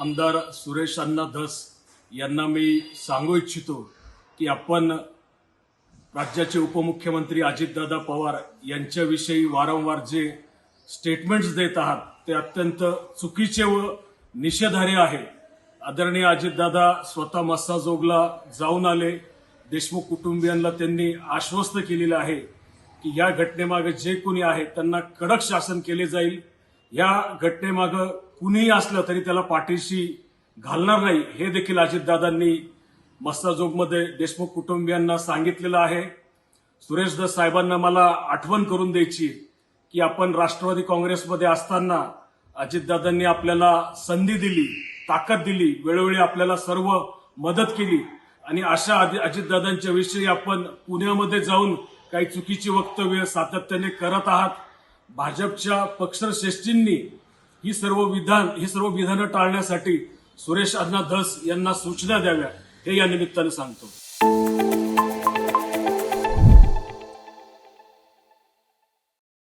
आमदार सुरेश अण्णा धस यांना मी सांगू इच्छितो की आपण राज्याचे उपमुख्यमंत्री अजितदादा पवार यांच्याविषयी वारंवार जे स्टेटमेंट्स देत आहात ते अत्यंत चुकीचे व निषेधार्ह आहे. आदरणीय अजितदादा स्वतः मस्साजोगला जाऊन आले. देशमुख कुटुंबियांना त्यांनी आश्वस्त केलेलं आहे की या घटनेमागे जे कोणी आहे त्यांना कडक शासन केले जाईल. या घटनेमागं कुणीही असलं तरी त्याला पाठीशी घालणार नाही. हे देखील अजितदादांनी मस्ताजोगमध्ये देशमुख कुटुंबियांना सांगितलेलं आहे. सुरेश दस साहेबांना मला आठवण करून द्यायची की आपण राष्ट्रवादी काँग्रेसमध्ये असताना अजितदादांनी आपल्याला संधी दिली ताकद दिली वेळोवेळी आपल्याला सर्व मदत केली. आणि अशा अजितदादांच्या विषयी आपण पुण्यामध्ये जाऊन काही चुकीची वक्तव्य सातत्याने करत आहात. भाजपच्या पक्षश्रेष्ठींनी ही सर्व विधान ही सर्व विधानं टाळण्यासाठी सुरेश अण्णा धस यांना सूचना द्याव्या हे या निमित्ताने सांगतो.